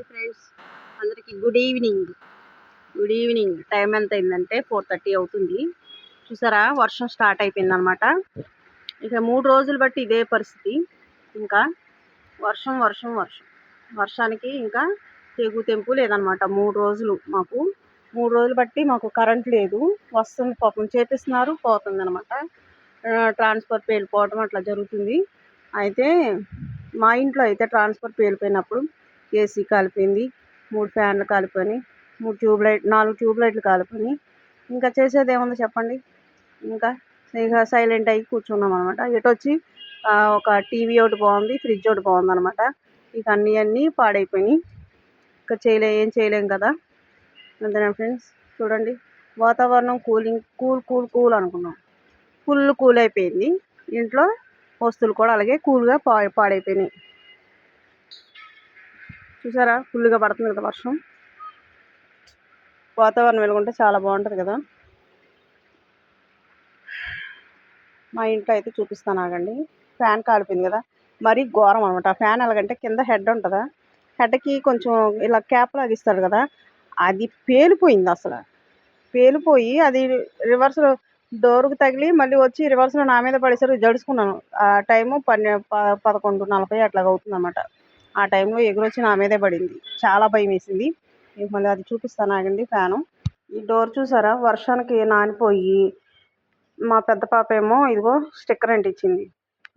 Hi friends. అందరికీ good evening. Good evening. Time ఎంత అయిందంటే ఫోర్ థర్టీ అవుతుంది. చూసారా? వర్షం స్టార్ట్ అయిపోయింది అనమాట ఇక మూడు రోజులు బట్టి ఇదే పరిస్థితి. ఇంకా వర్షం వర్షం వర్షం. వర్షానికి ఇంకా తెగు తెంపు లేదనమాట మూడు రోజులు మాకు. మూడు రోజులు బట్టి మాకు కరెంట్ లేదు. వస్తుంది పాపం చేపిస్తున్నారు పోతుంది అనమాట ట్రాన్స్ఫర్ పేలిపోవడం అట్లా జరుగుతుంది. అయితే మా ఇంట్లో అయితే ట్రాన్స్ఫర్ పేలిపోయినప్పుడు ఏసీ కాలిపోయింది. మూడు ఫ్యాన్లు కాలిపోయినాయి. మూడు ట్యూబ్ లైట్ నాలుగు ట్యూబ్ లైట్లు కాలిపోయినాయి. ఇంకా చేసేది ఏముంది చెప్పండి? ఇంకా ఇక సైలెంట్ అయ్యి కూర్చున్నాం అనమాట ఇటు వచ్చి? ఒక టీవీ ఒకటి బాగుంది ఫ్రిడ్జ్ ఒకటి బాగుంది అనమాట ఇక అన్నీ అన్నీ పాడైపోయినాయి. ఇంకా చేయలే ఏం చేయలేం కదా. అంతేనా ఫ్రెండ్స్ చూడండి. వాతావరణం కూలింగ్ కూల్ కూల్ కూల్ అనుకున్నాం. ఫుల్ కూల్ అయిపోయింది. ఇంట్లో వస్తువులు కూడా అలాగే కూల్గా పా పాడైపోయినాయి. చూసారా? ఫుల్గా పడుతుంది కదా వర్షం. వాతావరణం వెలుగుంటే చాలా బాగుంటుంది కదా. మా ఇంట్లో అయితే చూపిస్తాను ఆగండి. ఫ్యాన్ కాలిపోయింది కదా. మరీ ఘోరం అనమాట ఆ ఫ్యాన్ ఎలాగంటే కింద హెడ్ ఉంటుందా? హెడ్కి కొంచెం ఇలా క్యాప్ లాగా కదా. అది పేలిపోయింది అసలు. పేలిపోయి అది రివర్స్లో డోర్కు తగిలి మళ్ళీ వచ్చి రివర్స్లో నా మీద పడేసరికి జడుచుకున్నాను. ఆ టైము పన్నె ప- పదకొండు నలభై అట్లాగా అవుతుంది అనమాట ఆ టైంలో ఎగురొచ్చి నా మీదే పడింది. చాలా భయం వేసింది. మీకు మళ్ళీ అది చూపిస్తాను ఆగండి ఫ్యాను. ఈ డోర్ చూసారా? వర్షానికి నానిపోయి మా పెద్ద పాప ఏమో ఇదిగో స్టిక్కర్ అంటించింది.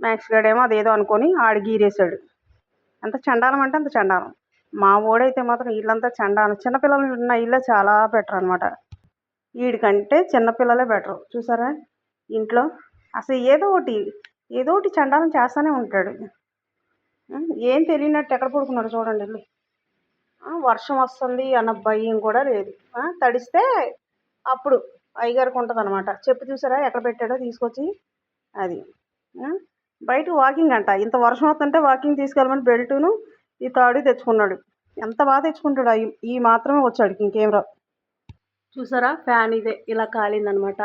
మ్యాక్స్ గడేమో అదేదో అనుకొని ఆడి గీరేశాడు. ఎంత చండాలం అంటే అంత చండాలం. మా ఓడైతే మాత్రం ఇల్లంతా చండాలం. చిన్నపిల్లలు ఉన్న ఇల్లే చాలా బెటర్ అనమాట వీడికంటే చిన్నపిల్లలే బెటర్ చూసారా? ఇంట్లో అసలు ఏదో ఒకటి ఏదో ఒకటి చండాలం చేస్తూనే ఉంటాడు. ఏం తెలియనట్టు ఎక్కడ పడుకున్నాడు చూడండి వెళ్ళి వర్షం వస్తుంది అన్న భయం కూడా లేదు. తడిస్తే అప్పుడు అయ్యగారికి ఉంటుంది అనమాట చెప్పు చూసారా ఎక్కడ పెట్టాడో తీసుకొచ్చి అది. బయట వాకింగ్ అంట. ఇంత వర్షం వస్తుంటే వాకింగ్ తీసుకెళ్ళమని బెల్టును ఈ తాడు తెచ్చుకున్నాడు. ఎంత బాగా తెచ్చుకుంటాడు ఈ- మాత్రమే వచ్చాడు ఇంకేం రా చూసారా? ఫ్యాన్ ఇదే ఇలా కాలిందనమాట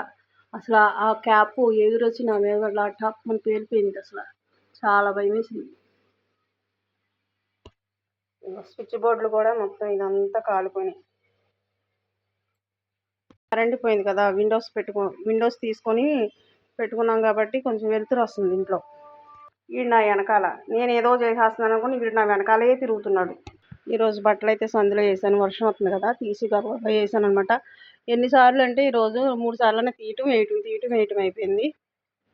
అసలు ఆ- క్యాప్ ఎదురొచ్చి నా మీద అట్లా టప్ అని పేలిపోయింది అసలు. చాలా భయం వేసింది స్విచ్ బోర్డులు కూడా మొత్తం ఇదంతా కాలిపోయినాయి. కరెంట్ పోయింది కదా విండోస్ పెట్టుకో విండోస్ తీసుకొని పెట్టుకున్నాం కాబట్టి కొంచెం వెలుతురు వస్తుంది ఇంట్లో. వీడు నా వెనకాల. నేను ఏదో చేసేస్తున్నాను అనుకుని వీడు నా వెనకాలే తిరుగుతున్నాడు. ఈరోజు బట్టలు అయితే సందులో వేసాను వర్షం వస్తుంది కదా తీసి గబగబా వేసాను అనమాట ఎన్నిసార్లు అంటే ఈరోజు మూడు సార్లు తీయటం వేయటం తీయటం వేయటం అయిపోయింది.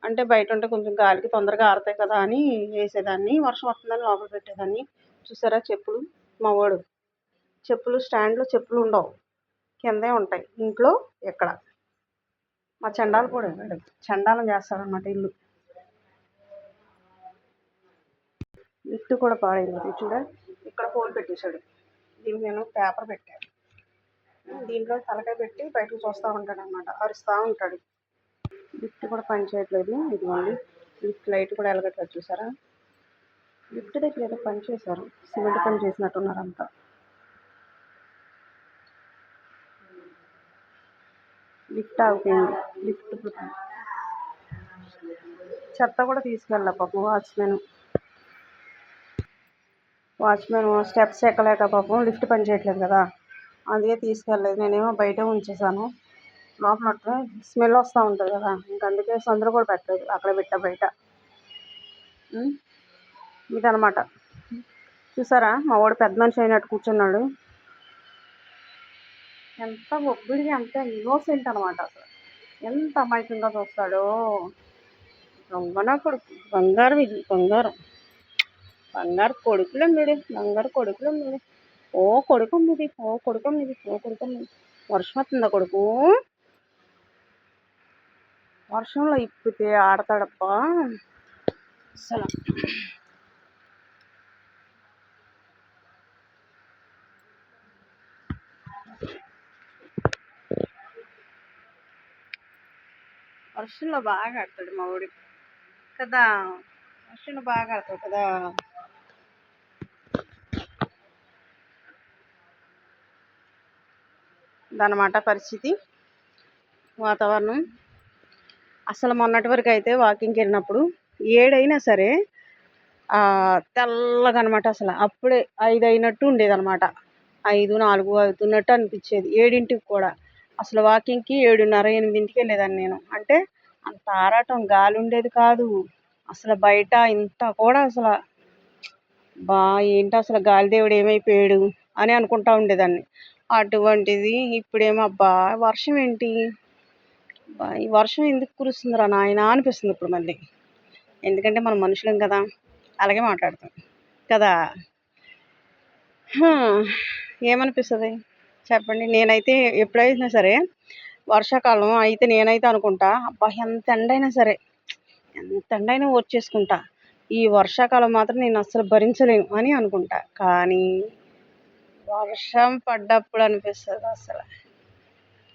అంటే బయట ఉంటే కొంచెం గాలికి తొందరగా ఆరుతాయి కదా అని వేసేదాన్ని వర్షం వస్తుందని లోపల పెట్టేదాన్ని. చూసారా? చెప్పులు మా వాడు చెప్పులు స్టాండ్లో చెప్పులు ఉండవు. కిందే ఉంటాయి. ఇంట్లో ఎక్కడ? మా చండాలు కూడా వాడు చండాలం చేస్తాడనమాట ఇల్లు. లిఫ్ట్ కూడా పాడైంది చూడ. ఇక్కడ హోల్ పెట్టేశాడు. దీనికి నేను పేపర్ పెట్టాను దీంట్లో తలకాయ పెట్టి బయటకు చూస్తూ ఉంటాడు అనమాట అరుస్తూ ఉంటాడు. లిఫ్ట్ కూడా పనిచేయట్లేదు. ఇది ఇదిగోండి. లిఫ్ట్ లైట్ కూడా ఎలగట్లేదు చూసారా? లిఫ్ట్ దగ్గర ఏదో పని చేశారు. సిమెంట్ పని చేసినట్టున్నారంతా లిఫ్ట్ ఆగిపోయింది. లిఫ్ట్ చెత్త కూడా తీసుకెళ్ళా పాపం వాచ్మెన్. వాచ్మెన్ స్టెప్స్ ఎక్కలేక పాపం లిఫ్ట్ పని చేయట్లేదు కదా. అందుకే తీసుకెళ్ళలేదు. నేనేమో బయట ఉంచేసాను లోపల స్మెల్ వస్తూ ఉంటుంది కదా. ఇంక అందుకే సందులో కూడా పెట్టలేదు. అక్కడ పెట్టా బయట. ఇదనమాట చూసారా? మా వాడు పెద్ద మనిషి అయినట్టు కూర్చున్నాడు. ఎంత ఒబ్బిడిగా ఎంత ఇన్నోసెంట్ అనమాట అసలు. ఎంత అమాయకంగా చూస్తాడో. దొంగన కొడుకు. బంగారం ఇది బంగారం. బంగారు కొడుకులు మీది బంగారు కొడుకులు మీది ఓ కొడుకు మీది ఓ కొడుకు మీది ఓ కొడుకు మీది వర్షం వస్తుందా కొడుకు? వర్షంలో ఇప్పితే ఆడతాడప్ప. అసలు వర్షంలో బాగా ఆడతాడు మా ఊడి కదా వర్షంలో బాగా ఆడతాడు కదా. ఇదన్నమాట పరిస్థితి. వాతావరణం. అసలు మొన్నటి వరకు అయితే వాకింగ్కి వెళ్ళినప్పుడు ఏడైనా సరే తెల్లగా అనమాట అసలు. అప్పుడే ఐదు అయినట్టు ఉండేది అనమాట ఐదు నాలుగు అవుతున్నట్టు అనిపించేది. ఏడింటికి కూడా. అసలు వాకింగ్కి ఏడున్నర ఎనిమిదింటికి వెళ్ళేదాన్ని నేను. అంటే అంత ఆరాటం గాలి ఉండేది కాదు. అసలు బయట ఇంత కూడా అసలు బా ఏంటి అసలు గాలిదేవుడు ఏమైపోయాడు అని అనుకుంటా ఉండేదాన్ని. అటువంటిది ఇప్పుడేమో అబ్బా వర్షం ఏంటి? ఈ వర్షం ఎందుకు కురుస్తుందిరా నాయన అనిపిస్తుంది ఇప్పుడు మళ్ళీ. ఎందుకంటే మనం మనుషులం కదా అలాగే మాట్లాడతాం కదా. ఏమనిపిస్తుంది? చెప్పండి. నేనైతే ఎప్పుడైనా సరే వర్షాకాలం అయితే నేనైతే అనుకుంటా అబ్బా ఎంత ఎండైనా సరే ఎంత ఎండైనా వచ్చేసుకుంటా. ఈ వర్షాకాలం మాత్రం నేను అస్సలు భరించలేను అని అనుకుంటా. కానీ వర్షం పడ్డప్పుడు అనిపిస్తుంది అసలు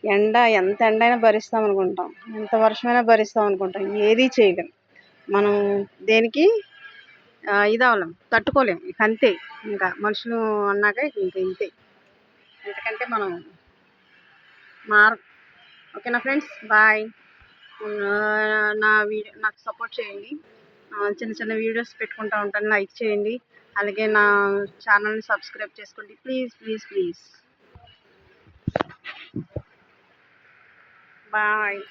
ఎండ ఎంత ఎండైనా భరిస్తాం అనుకుంటాం. ఎంత వర్షమైనా భరిస్తాం అనుకుంటాం. ఏది చేయలేం. మనం దేనికి? ఇదవలేం ఇది అవ్వలేం తట్టుకోలేం. ఇక అంతే. ఇంకా మనుషులు అన్నాక ఇంక ఇంతే. మనం మార్ ఓకేనా ఫ్రెండ్స్? బాయ్. నా వీడియో నాకు సపోర్ట్ చేయండి. చిన్న చిన్న వీడియోస్ పెట్టుకుంటూ ఉంటాను. లైక్ చేయండి. అలాగే నా ఛానల్ని సబ్స్క్రైబ్ చేసుకోండి. Please please please. బాయ్.